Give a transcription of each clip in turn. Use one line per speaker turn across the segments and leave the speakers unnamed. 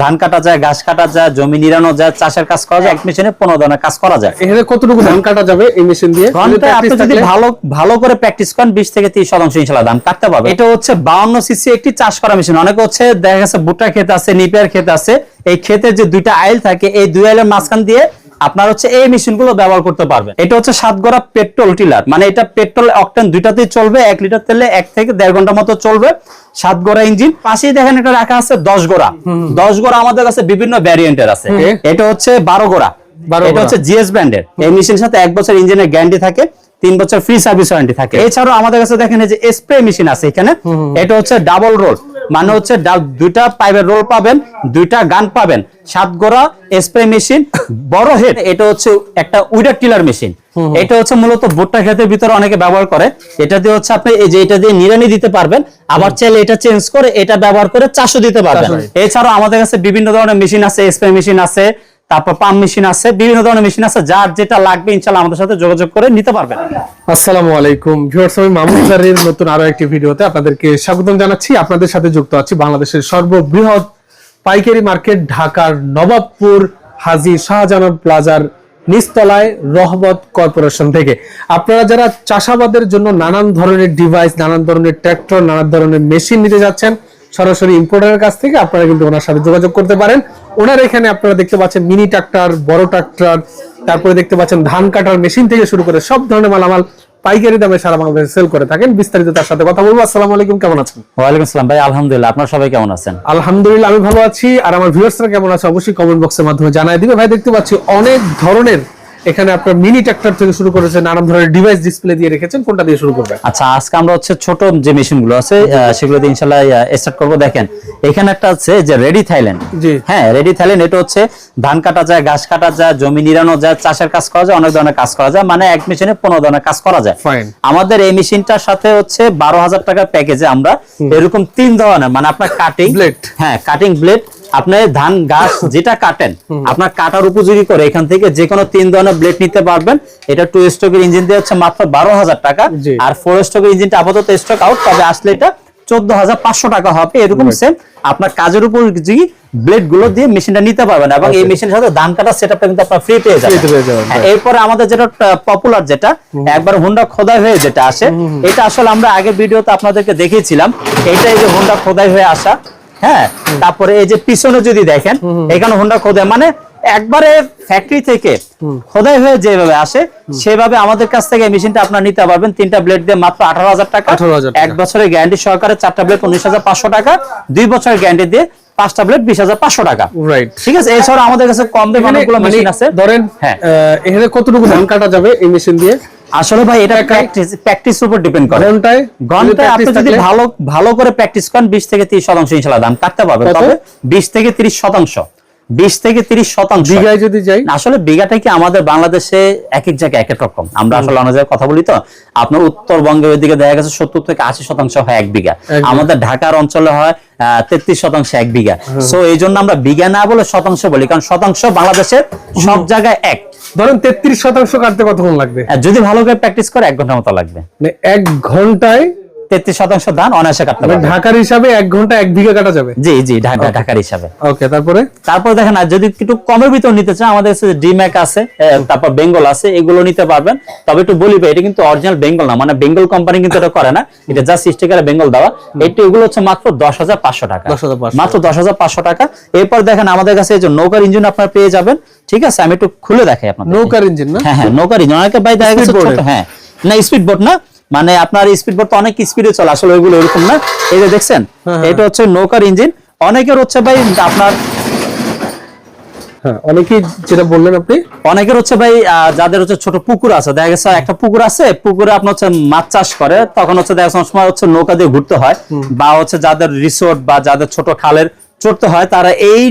ধান কাটা যায় ঘাস কাটা যায় জমি নিরানো যায় চাষের কাজ করা যায় এক মেশিনে পনেরো ধরনের কাজ করা যায়।
এখানে কতটুকু ধান কাটা যাবে এই মেশিন দিয়ে?
আপনি যদি ভালো ভালো করে প্র্যাকটিস করেন বিশ থেকে তিরিশ শতাংশ ইনশাল্লাহ ধান কাটতে পারবে এটা হচ্ছে বাউন্ন সিসি একটি চাষ করা মেশিন অনেকে হচ্ছে দেখা গেছে ভুট্টা খেতে আছে নিপিয়ার ক্ষেত আছে। এই ক্ষেতের যে দুইটা আইল থাকে এই দুই আইলের মাঝখান দিয়ে আপনার হচ্ছে এই মেশিনগুলো ব্যবহার করতে পারবেন। এটা হচ্ছে সাত গড়া পেট্রোল টিলার। মানে এটা পেট্রোল অকটেন দুইটাতেই চলবে এক লিটার তেলে এক থেকে দেড় ঘণ্টা মতো চলবে সাত গোড়া ইঞ্জিন। পাশেই দেখেন এটা রাখা আছে দশ গোড়া দশ গোড়া আমাদের কাছে বিভিন্ন ভ্যারিয়েন্টের আছে। এটা হচ্ছে বারো গোড়া এটা হচ্ছে জিএস ব্র্যান্ডের। এই মেশিনের সাথে এক বছর ইঞ্জিনের গ্যারান্টি থাকে তিন বছর ফ্রি সার্ভিস ওয়ারেন্টি থাকে। এছাড়াও আমাদের কাছে দেখেন যে স্প্রে মেশিন আছে এখানে। এটা হচ্ছে ডাবল রোল। মানে হচ্ছে দুইটা পাইপের রোল পাবেন দুইটা গান পাবেন। সাত গোড়া স্প্রে মেশিন বড় হেড এটা হচ্ছে একটা উইডার টিলার মেশিন। এটা হচ্ছে মূলত ভুট্টা ক্ষেতের ভিতরে অনেকে ব্যবহার করে। এটা দিয়ে হচ্ছে আপনি এই যে এটা দিয়ে নিরানি দিতে পারবেন আবার চাইলে এটা চেঞ্জ করে এটা ব্যবহার করে চাষও দিতে পারবেন। এছাড়াও আমাদের কাছে বিভিন্ন ধরনের মেশিন আছে স্প্রে মেশিন আছে তারপর পাম্প মেশিন আছে, বিভিন্ন ধরনের মেশিন আছে, যার যেটা লাগবে ইনশাল্লাহ আমাদের সাথে যোগাযোগ করে নিতে পারবেন।
আসসালামু আলাইকুম। ভিউয়ার্স আমি মামুন জারির নতুন আরও একটি ভিডিওতে আপনাদেরকে স্বাগতম জানাচ্ছি। আপনাদের সাথে যুক্ত আছি বাংলাদেশের সর্ববৃহৎ পাইকারি মার্কেট ঢাকার নবাবপুর হাজি শাহজাহান প্লাজার নিচতলায় রহমত কর্পোরেশন থেকে। আপনারা যারা চাষাবাদের জন্য নানান ধরনের ডিভাইস নানান ধরনের ট্র্যাক্টর নানান ধরনের মেশিন নিতে যাচ্ছেন, সরাসরি ইম্পোর্টারের কাছ থেকে আপনারা কিন্তু ওনার সাথে যোগাযোগ করতে পারেন। ওনার এখানে আপনারা দেখতে পাচ্ছেন মিনি ট্রাক্টর বড় ট্রাক্টর তারপরে দেখতে পাচ্ছেন ধান কাটার মেশিন থেকে শুরু করে সব ধরনের মালামাল পাইকারি দামে সারা বাংলাদেশে সেল করে থাকেন। বিস্তারিত তার সাথে কথা বলব। আসসালামু আলাইকুম কেমন আছেন?
ওয়ালাইকুম আসসালাম ভাই আলহামদুলিল্লাহ। আপনার সবাই কেমন আছেন?
আলহামদুলিল্লাহ আমি ভালো আছি। আর আমার ভিউয়ার্সরা কেমন আছে? অবশ্যই কমেন্ট বক্সের মাধ্যমে জানাই দিবে। ভাই দেখতে পাচ্ছি অনেক ধরনের এখানে আপনার মিনি ট্রাক্টর থেকে শুরু করেছে নানান ধরনের ডিভাইস ডিসপ্লে দিয়ে রেখেছেন কোনটা দিয়ে শুরু করবেন?
আচ্ছা আজকে আমরা হচ্ছে ছোট যে মেশিনগুলো আছে সেগুলো দিয়ে স্টার্ট করব। দেখেন এখানে একটা আছে যে রেডি থাইল্যান্ড হ্যাঁ রেডি থাইল্যান্ড এটা হচ্ছে ধান কাটা যায় ঘাস কাটা যায় জমি নিরানো যায় চাষের কাজ করা যায় অনেক ধরনের কাজ করা যায় মানে এক মেশিনে পনেরো ধরনের কাজ করা যায়। আমাদের এই মেশিনটার সাথে হচ্ছে বারো হাজার টাকার প্যাকেজে আমরা এরকম তিন ধরনের মানে আপনার কাটিং
Blade।
হ্যাঁ কাটিং ব্লেড আপনি ধান গাছ যেটা কাটেন আপনার কাটার উপযোগী করে এখান থেকে যে কোনো তিন ধরনের ব্লেড নিতে পারবেন। এটা টু স্ট্রোকের ইঞ্জিন দিয়ে হচ্ছে মাত্র বারো হাজার টাকা। আর ফোর স্ট্রোকের ইঞ্জিনটা আপাতত স্টক আউট তবে আসলে এটা চোদ্দ হাজার পাঁচশো টাকা হবে এরকম সেম আপনার কাজের উপর যে ব্লেডগুলো দিয়ে মেশিনটা নিতে পারবেন এবং এই মেশিনের সাথে ধান কাটার সেটআপটা কিন্তু আপনার ফ্রি পেয়ে যাবেন। হ্যাঁ. এরপরে আমাদের যেটা পপুলার যেটা একবার হুন্ডা খোদাই হয়ে যেটা আসে এটা আসলে আমরা আগের ভিডিওতে আপনাদেরকে দেখিয়েছিলাম। এটা এই যে হুন্ডা খোদাই হয়ে আসা। হ্যাঁ তারপরে এই যে পিছনে যদি দেখেন এখানে হুন্ডা খোদাই মানে একবারে ফ্যাক্টরি থেকে খোদাই হয়ে যেভাবে আসে সেভাবে আমাদের কাছ থেকে মেশিনটা আপনার নিতে পারবেন। তিনটা ব্লেড দিয়ে মাত্র আঠারো হাজার টাকা।
18,000 টাকা।
এক বছরের গ্যারান্টি সহকারে চারটা ব্লেড উনিশ হাজার পাঁচশো টাকা। দুই বছরের গ্যারান্টি দিয়ে পাঁচটা ব্লেড বিশ হাজার পাঁচশো টাকা।
রাইট
ঠিক আছে? এছাড়া আমাদের কাছে কম দামে অনেকগুলো
মানে
মেশিন আছে।
ধরেন
হ্যাঁ।
এখানে কতটুকু ধান কাটা যাবে এই মেশিন দিয়ে?
আসলে ভাই এটা প্র্যাকটিস প্র্যাকটিস উপর ডিপেন্ড করে।
ঘন্টায়?
ঘন্টায় আপনি যদি ভালো ভালো করে প্র্যাকটিস করেন বিশ থেকে তিরিশ শতাংশ ইনশাআল্লাহ দাম। কাটতে পারবেন। তবে বিশ থেকে তিরিশ শতাংশ। বিশ থেকে তিরিশ শতাংশ।
বিঘায় যদি যাই?
আসলে বিঘাটা কি আমাদের বাংলাদেশে এক এক জায়গায় এক এক রকম। আমরা আসলে অনেক জায়গায় কথা বলি তো। আপনার উত্তরবঙ্গের ওইদিকে দেখা গেছে সত্তর থেকে আশি শতাংশ হয় এক বিঘা। আমাদের ঢাকার অঞ্চলে হয় তেত্রিশ শতাংশ এক বিঘা। সো এই জন্য আমরা বিঘা না বলে শতাংশ বলি কারণ শতাংশ বাংলাদেশের সব জায়গায় এক।
ধরেন তেত্রিশ শতাংশ কাটতে কতক্ষণ লাগবে?
যদি ভালো করে প্র্যাকটিস করে এক ঘণ্টার মতো লাগবে।
মানে এক ঘন্টায়
তেত্রিশ শতাংশ ধান অনায়াসে কাটতে
মানে
পারবে।
ঢাকার হিসাবে এক ঘণ্টা এক বিঘা কাটা যাবে?
জি জি ঢাকা ঢাকার হিসাবে।
ওকে তারপরে?
তারপর দেখেন আর যদি একটু কমের ভিতর নিতে চান আমাদের ডিম্যাক আছে তারপর বেঙ্গল আছে এগুলো নিতে পারবেন। তবে একটু বলি এটা কিন্তু অরিজিনাল বেঙ্গল না মানে বেঙ্গল কোম্পানি কিন্তু এটা করে না। এটা জাস্ট স্টিকারে বেঙ্গল দেওয়া। এটা এগুলো হচ্ছে মাত্র দশ হাজার পাঁচশো টাকা। মাত্র দশ হাজার পাঁচশো টাকা। এরপর দেখেন আমাদের কাছে এই যে নৌকার ইঞ্জিন আপনারা পেয়ে যাবেন ঠিক আছে? আমি একটু খুলে দেখাই
নৌকার ইঞ্জিন না?
হ্যাঁ হ্যাঁ নৌকার ইঞ্জিন অনেকে ভাই দেখা গেছে? হ্যাঁ। না স্পিড বোট না। মানে আপনার স্পিড বোট তো অনেক স্পিডে চলে আসলে ওইগুলো এরকম না। এই যে দেখছেন
হ্যাঁ,
এটা হচ্ছে নৌকার ইঞ্জিন অনেকের হচ্ছে ভাই আপনার
হ্যাঁ অনেকেই যেটা বললেন আপনি।
অনেকের হচ্ছে ভাই যাদের হচ্ছে ছোট পুকুর আছে দেখা গেছে একটা পুকুর আছে পুকুরে আপনার হচ্ছে মাছ চাষ করে তখন হচ্ছে দেখা সময় হচ্ছে নৌকা দিয়ে ঘুরতে হয়। বা হচ্ছে যাদের রিসোর্ট বা যাদের ছোট খালের চড়তে হয় তারা এই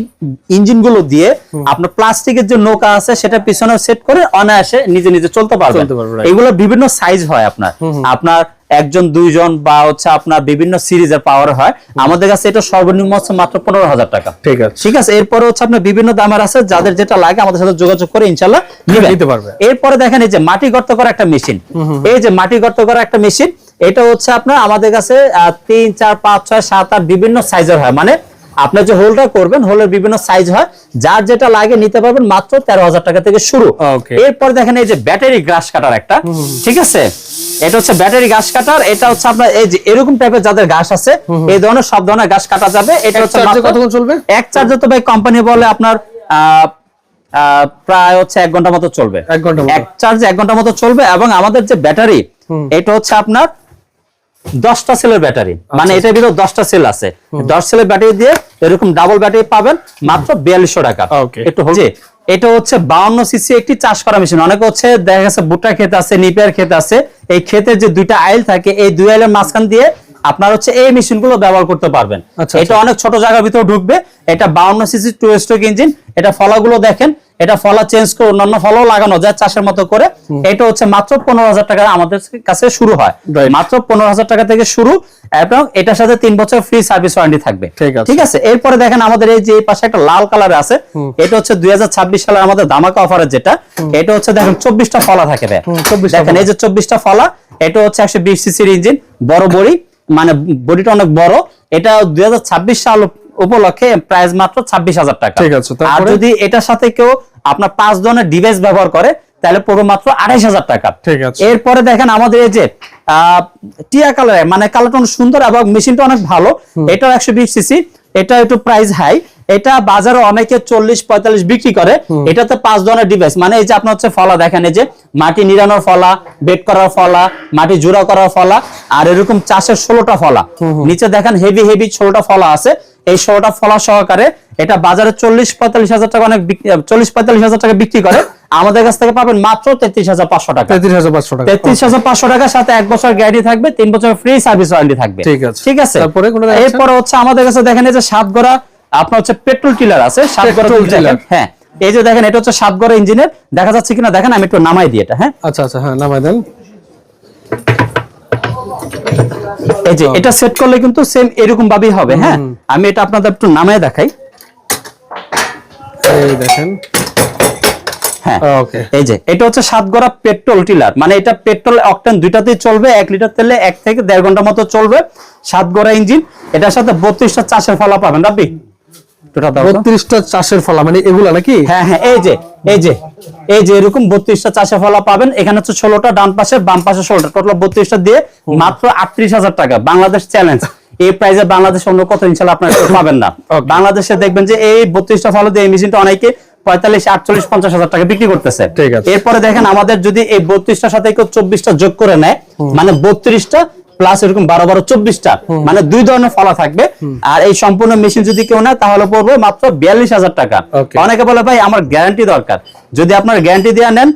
ইঞ্জিনগুলো দিয়ে আপনার প্লাস্টিকের যে নৌকা আছে সেটা পিছনে সেট করে অনায়াসে নিজে নিজে চলতে পারবে. এগুলো বিভিন্ন সাইজ হয় আপনার। আপনার একজন দুইজন বা হচ্ছে আপনার বিভিন্ন সিরিজের পাওয়ার হয়। আমাদের কাছে এটা সর্বনিম্ন হচ্ছে মাত্র পনেরো হাজার টাকা।
ঠিক আছে।
ঠিক আছে এরপরে হচ্ছে আপনার বিভিন্ন দামের আছে যাদের যেটা লাগে আমাদের সাথে যোগাযোগ করে ইনশাল্লাহ নিবেন।
নিতে পারবে।
এরপরে দেখেন এই যে মাটি গর্ত করা একটা মেশিন এই যে মাটি গর্ত করা একটা মেশিন এটা হচ্ছে আপনার আমাদের কাছে তিন চার পাঁচ ছয় সাত আট বিভিন্ন সাইজের হয়। মানে আপনার যে হোলটা করবেন হোলের বিভিন্ন সাইজ হয় যার যেটা লাগে নিতে পারবেন মাত্র তেরো হাজার টাকা থেকে শুরু। এরপর দেখেন এই যে ব্যাটারি গ্রাস কাটার একটা ঠিক আছে? এটা হচ্ছে ব্যাটারি ঘাস কাটার এটা হচ্ছে আপনার এই যে এরকম টাইপের যাদের ঘাস আছে এই ধরনের সব ধরনের ঘাস কাটা যাবে। এটা
এক
হচ্ছে
কতক্ষণ চলবে?
এক চার্জে তো ভাই কোম্পানি বলে আপনার প্রায় হচ্ছে এক ঘণ্টা মতো চলবে।
এক ঘণ্টা
এক চার্জ এক ঘণ্টা মতো চলবে এবং আমাদের যে ব্যাটারি এটা হচ্ছে আপনার দশটা সেলের ব্যাটারি মানে
আচ্ছা।
এটার ভিতর দশটা সেল আছে। দশ সেলের ব্যাটারি দিয়ে এরকম ডাবল ব্যাটারি পাবেন মাত্র বিয়াল্লিশশো টাকা। একটু হচ্ছে এটা হচ্ছে বাউন্ন সিসি একটি চাষ করা মেশিন অনেকে হচ্ছে দেখা গেছে ভুট্টা ক্ষেত আছে নিপিয়ার ক্ষেত আছে। এই ক্ষেতের যে দুইটা আইল থাকে এই দুই আইলের মাঝখান দিয়ে আপনার হচ্ছে এই মেশিনগুলো ব্যবহার করতে পারবেন।
আচ্ছা,
এটা অনেক ছোট জায়গার ভিতরে ঢুকবে। এটা বাউন্ন সিসি টু স্ট্রোক ইঞ্জিন এটা ফলাগুলো দেখেন এটা ফলা চেঞ্জ করে অন্যান্য ফলাও লাগানো যায় চাষের মতো করে। এটা হচ্ছে মাত্র পনেরো হাজার টাকা আমাদের কাছে শুরু হয়। মাত্র পনেরো হাজার টাকা থেকে শুরু এবং এটার সাথে তিন বছর ফ্রি সার্ভিস ওয়ারেন্টি থাকবে।
ঠিক আছে।
এরপরে দেখেন আমাদের এই যে পাশে একটা লাল কালার আছে। এটা হচ্ছে দুই সালের আমাদের দামাকা অফারের যেটা। এটা হচ্ছে দেখেন চব্বিশটা ফলা থাকে ভাই।
24 টা
দেখেন এই যে চব্বিশটা ফলা এটা হচ্ছে একশো বিশ সিসির ইঞ্জিন বড় বড়ি মানে বডিটা অনেক বড়। এটা দুই হাজার ছাব্বিশ সাল উপলক্ষে প্রাইস মাত্র ছাব্বিশ হাজার টাকা।
ঠিক আছে,
আর যদি এটার সাথে কেউ আপনার পাঁচ ধরনের ডিভাইস ব্যবহার করে তাহলে পুরো মাত্র আড়াইশ হাজার টাকা।
ঠিক আছে।
এরপরে দেখেন আমাদের এই যে টিয়া কালার মানে কালারটা অনেক সুন্দর এবং মেশিনটা অনেক ভালো। এটাও একশো বিশ সিসি এটা একটু প্রাইস হাই এটা বাজারে অনেকে চল্লিশ পঁয়তাল্লিশ বিক্রি করে। এটাতে পাঁচ ধরনের ডিভাইস মানে এই যে আপনার হচ্ছে ফলা দেখেন এই যে মাটি নিরানোর ফলা বেড করার ফলা মাটি জোড়া করার ফলা আর এরকম চাষের ষোলোটা ফলা। নিচে দেখেন হেভি হেভি ষোলোটা ফলা আছে। এই ষোলোটা ফলা সহকারে এটা বাজারে চল্লিশ পঁয়তাল্লিশ হাজার টাকা অনেক চল্লিশ পঁয়তাল্লিশ হাজার টাকা বিক্রি করে। আমাদের কাছ থেকে পাবেন মাত্র তেত্রিশ হাজার পাঁচশো টাকা।
তেত্রিশ হাজার পাঁচশো টাকা।
তেত্রিশ হাজার পাঁচশো টাকার সাথে এক বছর গ্যারান্টি থাকবে তিন বছর ফ্রি সার্ভিস ওয়ারেন্টি থাকবে।
ঠিক আছে।
ঠিক আছে? এরপরে হচ্ছে আমাদের কাছে দেখেন এই যে সাতগড়া আপনার হচ্ছে পেট্রোল টিলার আছে সাতগড়া
Petrol
হ্যাঁ। এই যে দেখেন এটা হচ্ছে সাতগড়া ইঞ্জিনের দেখা যাচ্ছে কিনা? দেখেন আমি একটু নামাই দিই এটা হ্যাঁ?
আচ্ছা আচ্ছা হ্যাঁ নামাই দেন।
এই যে এটা সেট করলে কিন্তু সেম এরকম ভাবেই হবে হ্যাঁ? আমি এটা আপনাদের একটু নামায় দেখাই।
এই দেখেন।
হ্যাঁ। এই যে এটা হচ্ছে সাতগড়া পেট্রোল টিলার মানে এটা পেট্রোল অকটেন দুইটাতেই চলবে এক লিটার তেলে এক থেকে দেড় ঘণ্টা মতো চলবে। সাতগড়া ইঞ্জিন এটার সাথে বত্রিশটা চাষের ফলা পাবেন রাব্বি।
বত্রিশটা চাষের ফলা মানে এগুলা নাকি?
হ্যাঁ হ্যাঁ এই যে এই যে এই যে এরকম বত্রিশটা চাষের ফলা পাবেন। এখানে হচ্ছে ষোলোটা ডান পাশে বাম পাশে ষোলোটা। টোটাল বত্রিশটা দিয়ে মাত্র আটত্রিশ হাজার টাকা। বাংলাদেশ চ্যালেঞ্জ এই প্রাইজে বাংলাদেশ অন্য কত ইনশাল্লাহ আপনারা পাবেন না। বাংলাদেশে দেখবেন যে এই বত্রিশটা ফল দিয়ে এই মেশিনটা অনেকে পঁয়তাল্লিশ আটচল্লিশ পঞ্চাশ হাজার টাকা বিক্রি করতেছে।
ঠিক আছে।
এরপরে দেখেন আমাদের যদি এই বত্রিশটার সাথে কেউ চব্বিশটা যোগ করে নেয় মানে বত্রিশটা প্লাস এরকম বারো বারো চব্বিশটা মানে দুই ধরনের ফলা থাকবে। আর এই সম্পূর্ণ মেশিন যদি কেউ নেয় তাহলে পড়বে মাত্র বিয়াল্লিশ হাজার টাকা। অনেকে বলে ভাই আমার গ্যারান্টি দরকার। যদি আপনার গ্যারান্টি দেওয়া নেন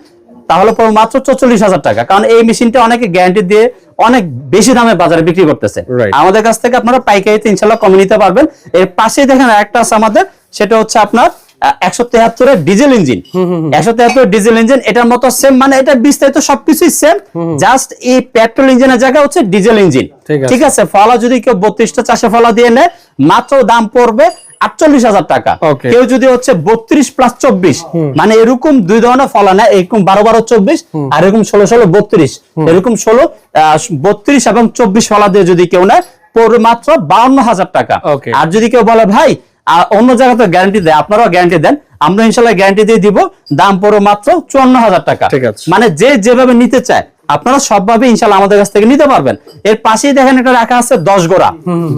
তাহলে পড়বে মাত্র চল্লিশ হাজার টাকা। কারণ এই মেশিনটা অনেকে গ্যারান্টি দিয়ে অনেক বেশি দামে বাজারে বিক্রি করতেছে. আমাদের কাছ থেকে আপনারা পাইকারিতে ইনশাল্লাহ কমে নিতে পারবেন। এর পাশেই দেখেন একটা আছে আমাদের সেটা হচ্ছে আপনার একশো তেহাত্তরের ডিজেল ইঞ্জিন একশো তেহাত্তর ডিজেল ইঞ্জিন এটার মতো সেম মানে এটা বিস্তারিত সবকিছুই সেম জাস্ট এই পেট্রোল ইঞ্জিনের জায়গা হচ্ছে ডিজেল ইঞ্জিন
ঠিক আছে।
ফলা যদি কেউ বত্রিশটা ফলা দিয়ে নেয় মাত্র দাম পড়বে আটচল্লিশ হাজার টাকা। কেউ যদি হচ্ছে বত্রিশ প্লাস চব্বিশ মানে এরকম দুই ধরনের ফলা নেয় এরকম বারো বারো চব্বিশ আর এরকম ষোলো ষোলো বত্রিশ। এরকম ষোলো বত্রিশ এবং চব্বিশ ফলা দিয়ে যদি কেউ নেয় পড়বে মাত্র বাউন্ন হাজার টাকা. আর যদি কেউ বলে ভাই অন্য জায়গাতে গ্যারান্টি দেয় আপনারাও গ্যারান্টি দেন। আমরা ইনশাল্লাহ গ্যারান্টি দিয়ে দিব দাম পড়বে মাত্র চুয়ান্ন হাজার টাকা মানে যে যেভাবে নিতে চায় আপনারা সবভাবে ইনশাল্লাহ আমাদের কাছ থেকে নিতে পারবেন। এর পাশেই দেখেন এটা রাখা আছে দশ গোড়া।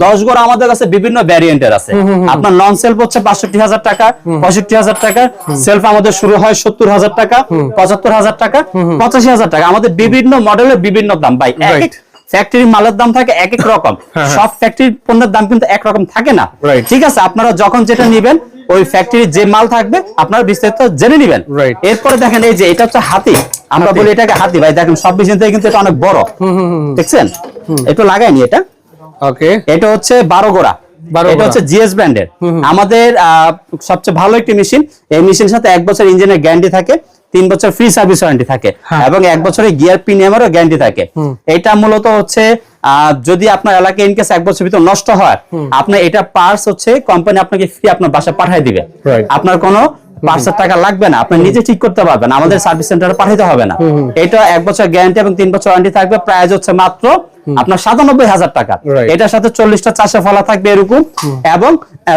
দশ গোড়া আমাদের কাছে বিভিন্ন ভ্যারিয়েন্টের আছে। আপনার নন সেলফ হচ্ছে বাষট্টি হাজার টাকা পঁয়ষট্টি হাজার টাকা। সেলফ আমাদের শুরু হয় সত্তর হাজার টাকা পঁচাত্তর হাজার টাকা পঁচাশি হাজার টাকা। আমাদের বিভিন্ন মডেলের বিভিন্ন দাম। ভাই ফ্যাক্টরির মালের দাম থাকে এক এক রকম। সব ফ্যাক্টরির পণ্যের দাম কিন্তু এক রকম থাকে না. ঠিক আছে আপনারা যখন যেটা নেবেন ওই ফ্যাক্টরির যে মাল থাকবে আপনারা বিস্তারিত জেনে নেবেন. এরপরে দেখেন এই যে এটা হচ্ছে হাতি। আমরা বলি এটাকে হাতি। ভাই দেখেন সব মেশিন থেকে কিন্তু এটা অনেক বড়। দেখছেন? একটু লাগাইনি এটা।
ওকে
এটা হচ্ছে বারো গোড়া এটা হচ্ছে জিএস ব্র্যান্ডের। আমাদের সবচেয়ে ভালো একটি মেশিন এই মেশিনের সাথে এক বছর ইঞ্জিনের গ্যারান্টি থাকে। তিন বছর ফ্রি সার্ভিস ওয়ারেন্টি থাকে
হ্যাঁ।
এবং এক বছরের গিয়ার প্রিমিয়ামেরও গ্যারান্টি থাকে। এটা মূলত হচ্ছে আহ, যদি আপনার এলাকায় ইনকেস এক বছর ভিতর নষ্ট হয় আপনার এটা পার্টস হচ্ছে কোম্পানি আপনাকে ফ্রি আপনার বাসা পাঠিয়ে দিবে। আপনার কোনো পার্সের টাকা লাগবে না আপনি নিজে ঠিক করতে পারবেন আমাদের সার্ভিস সেন্টারে পাঠাতে হবে না। এটা এক বছর গ্যারান্টি এবং তিন বছর ওয়ারেন্টি থাকবে প্রাইস হচ্ছে মাত্র আপনার সাতানব্বই হাজার টাকা। এটার সাথে চল্লিশটা চাষে ফলা থাকবে এরকম এবং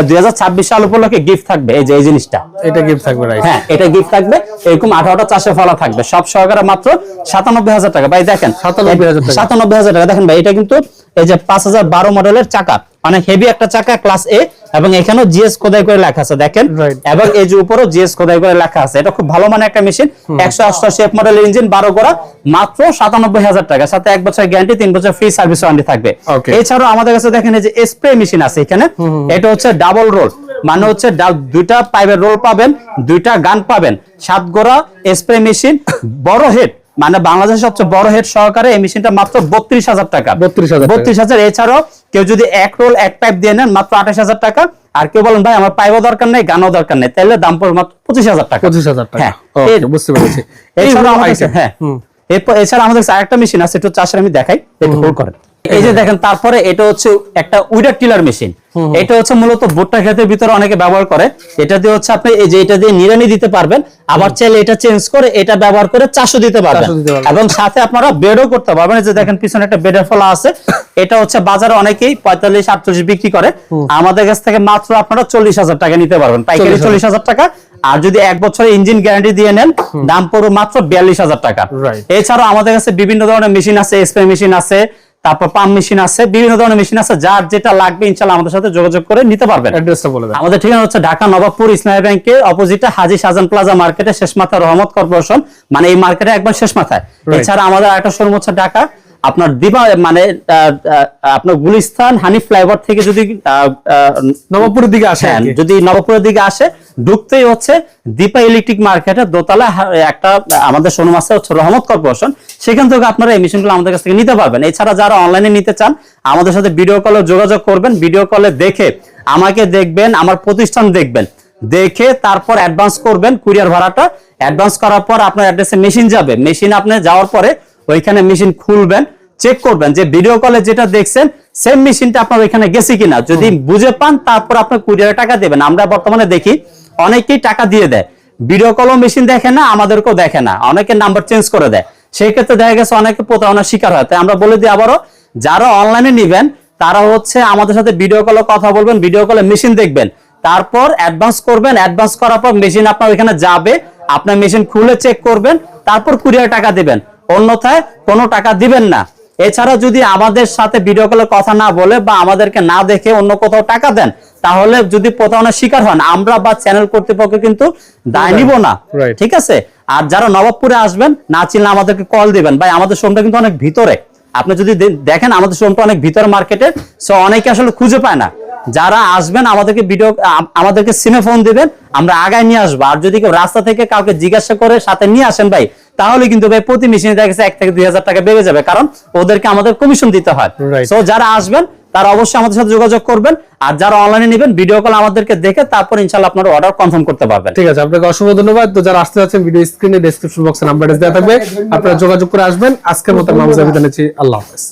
দুই ছাব্বিশ সাল উপলক্ষে গিফট থাকবে এই যে এই জিনিসটা।
এটা গিফট থাকবে
হ্যাঁ এটা গিফট থাকবে এরকম আঠারোটা চাষে ফলা থাকবে সব সহকারে মাত্র সাতানব্বই হাজার টাকা। ভাই দেখেন
97,000 টাকা।
সাতানব্বই হাজার টাকা দেখেন ভাই এটা কিন্তু এই যে পাঁচ হাজার বারো মডেলের চাকা অনেক হেভি একটা চাকা ক্লাস এ এবং এখানেও জিএস খোদাই করে লেখা আছে দেখেন। এবং এই যে উপরও জিএস খোদাই করে লেখা আছে এটা খুব ভালো মানে একটা মেশিন একশো অষ্টআশি এফ মডেলের ইঞ্জিন বারো করা মাত্র সাতানব্বই হাজার টাকা সাথে এক বছর গ্যারান্টি তিন বছর ফ্রি সার্ভিস ওয়ারেন্টি থাকবে। এছাড়াও আমাদের কাছে দেখেন এই যে স্প্রে মেশিন আছে এখানে এটা হচ্ছে ডাবল রোল মানে হচ্ছে দুইটা পাইপের রোল পাবেন দুইটা গান পাবেন সাত গোড়া স্প্রে মেশিন বড় হেড মানে বাংলাদেশের সবচেয়ে বড় হেড সহকারে এই মেশিনটা মাত্র বত্রিশ হাজার টাকা।
32,000 টাকা।
বত্রিশ হাজার এছাড়াও কেউ যদি এক রোল এক পাইপ দিয়ে নেন মাত্র আঠাশ হাজার টাকা। আর কেউ বলেন ভাই আমার পাইপও দরকার নেই গানও দরকার নেই। তাহলে দাম পড়বে মাত্র পঁচিশ হাজার টাকা।
পঁচিশ হাজার টাকা।
হ্যাঁ।
বুঝতে পেরেছি। এই
এছাড়া আমাদের হ্যাঁ। এরপর এছাড়া আমাদের কাছে আরেকটা মেশিন আছে একটু চাষের আমি দেখাই একটু হোল্ড করেন। এই যে দেখেন তারপরে এটা হচ্ছে একটা উইডার টিলার মেশিন। এটা হচ্ছে মূলত ভুট্টা ক্ষেতের ভিতরে অনেকে ব্যবহার করে। এটা দিয়ে হচ্ছে আপনি এই যে এটা দিয়ে নিড়ানি দিতে পারবেন আবার চাইলে এটা চেঞ্জ করে এটা ব্যবহার করে চাষও দিতে পারবেন। এবং সাথে আপনারা বেডও করতে পারবেন। যে দেখেন পিছনে একটা বেডের ফলা আছে। এটা হচ্ছে বাজারে অনেকেই পঁয়তাল্লিশ আটচল্লিশ বিক্রি করে। আমাদের কাছ থেকে মাত্র আপনারা চল্লিশ হাজার টাকা নিতে পারবেন। পাইকারি চল্লিশ হাজার টাকা। আর যদি এক বছরের ইঞ্জিন গ্যারান্টি দিয়ে নেন দাম পড়বে মাত্র বিয়াল্লিশ হাজার টাকা। এছাড়াও আমাদের কাছে বিভিন্ন ধরনের মেশিন আছে স্প্রে মেশিন আছে। তারপর পাম্প মেশিন আছে বিভিন্ন ধরনের মেশিন আছে যার যেটা লাগবে ইনশাল্লাহ আমাদের সাথে যোগাযোগ করে নিতে পারবেন।
অ্যাড্রেসটা বলে দেন।
আমাদের ঠিকানা হচ্ছে ঢাকা নবাবপুর ইসলামী ব্যাংকের অপোজিটে হাজি সাজান প্লাজা মার্কেটে শেষ মাথা রহমত কর্পোরেশন মানে এই মার্কেটে একবার শেষ মাথায়. এছাড়া আমাদের একটা শোরুম হচ্ছে ঢাকা। আপনার দিবা মানে আপনার গুলিস্তান হানি ফ্লাইওভার থেকে যদি
নবাবপুরের দিকে আসে
হ্যাঁ, যদি নবপুরের দিকে আসে ঢুকতেই হচ্ছে দীপা ইলেকট্রিক মার্কেটে দোতলা একটা আমাদের শোরুম আছে হচ্ছে রহমত কর্পোরেশন। সেখান থেকে আপনারা এই মেশিনগুলো আমাদের কাছ থেকে নিতে পারবেন। এছাড়া যারা অনলাইনে নিতে চান আমাদের সাথে ভিডিও কলে যোগাযোগ করবেন ভিডিও কলে দেখে আমাকে দেখবেন আমার প্রতিষ্ঠান দেখবেন। দেখে তারপর অ্যাডভান্স করবেন কুরিয়ার ভাড়াটা। অ্যাডভান্স করার পর আপনার অ্যাড্রেসে মেশিন যাবে। মেশিন আপনি যাওয়ার পরে ওইখানে মেশিন খুলবেন। চেক করবেন যে ভিডিও কলে যেটা দেখছেন সেম মেশিনটা আপনার ওইখানে গেছে কিনা। যদি বুঝে পান তারপর আপনি কুরিয়ারে টাকা দেবেন। আমরা বর্তমানে দেখি অনেকেই টাকা দিয়ে দেয়। ভিডিও কলও মেশিন দেখে না আমাদেরকেও দেখে না। অনেকে নাম্বার চেঞ্জ করে দেয়। সেই ক্ষেত্রে দেখা গেছে অনেকে প্রতারণার শিকার হয়। তাই আমরা বলে দিই আবারও যারা অনলাইনে নেবেন তারা হচ্ছে আমাদের সাথে ভিডিও কলে কথা বলবেন ভিডিও কলে মেশিন দেখবেন। তারপর অ্যাডভান্স করবেন। অ্যাডভান্স করার পর মেশিন আপনার ওইখানে যাবে। আপনার মেশিন খুলে চেক করবেন। তারপর কুরিয়ার টাকা দিবেন। অন্যথায় কোনো টাকা দিবেন না। এছাড়া যদি আমাদের সাথে ভিডিও কলে কথা না বলে বা আমাদেরকে না দেখে অন্য কোথাও টাকা দেন তাহলে যদি প্রতারণার শিকার হন আমরা বা চ্যানেল কর্তৃপক্ষ কিন্তু দায় নিব না। ঠিক আছে? আর যারা নবাবপুরে আসবেন না চিনলে আমাদেরকে কল দিবেন। ভাই আমাদের শোরুমটা কিন্তু অনেক ভিতরে। আপনি যদি দেখেন আমাদের শোরুমটা অনেক ভিতরে মার্কেটে সো অনেকে আসলে খুঁজে পায় না। যারা আসবেন আমাদেরকে ভিডিও আমাদেরকে সিমে ফোন দিবেন আমরা আগায় নিয়ে আসব। আর যদি কেউ রাস্তা থেকে কাউকে জিজ্ঞাসা করে সাথে নিয়ে আসেন ভাই তাহলে কিন্তু ভাই প্রতি মেশিনে দেখা গেছে এক থেকে দুই হাজার টাকা বেড়ে যাবে কারণ ওদেরকে আমাদের কমিশন দিতে হয়. সো যারা আসবেন তারা অবশ্যই আমাদের সাথে যোগাযোগ করবেন আর যারা অনলাইনে নেবেন ভিডিও কল আমাদেরকে দেখে তারপর ইনশাল্লাহ আপনার অর্ডার কনফার্ম করতে পারবেন।
ঠিক আছে আপনাকে অসংখ্য ধন্যবাদ। তো যারা আসতে যাচ্ছেন ভিডিও স্ক্রিনে ডেসক্রিপশন বক্সে নাম্বার দেওয়া থাকবে। আপনারা যোগাযোগ করে আসবেন। আজকের মতো বিদায় নিচ্ছি আল্লাহ হাফেজ।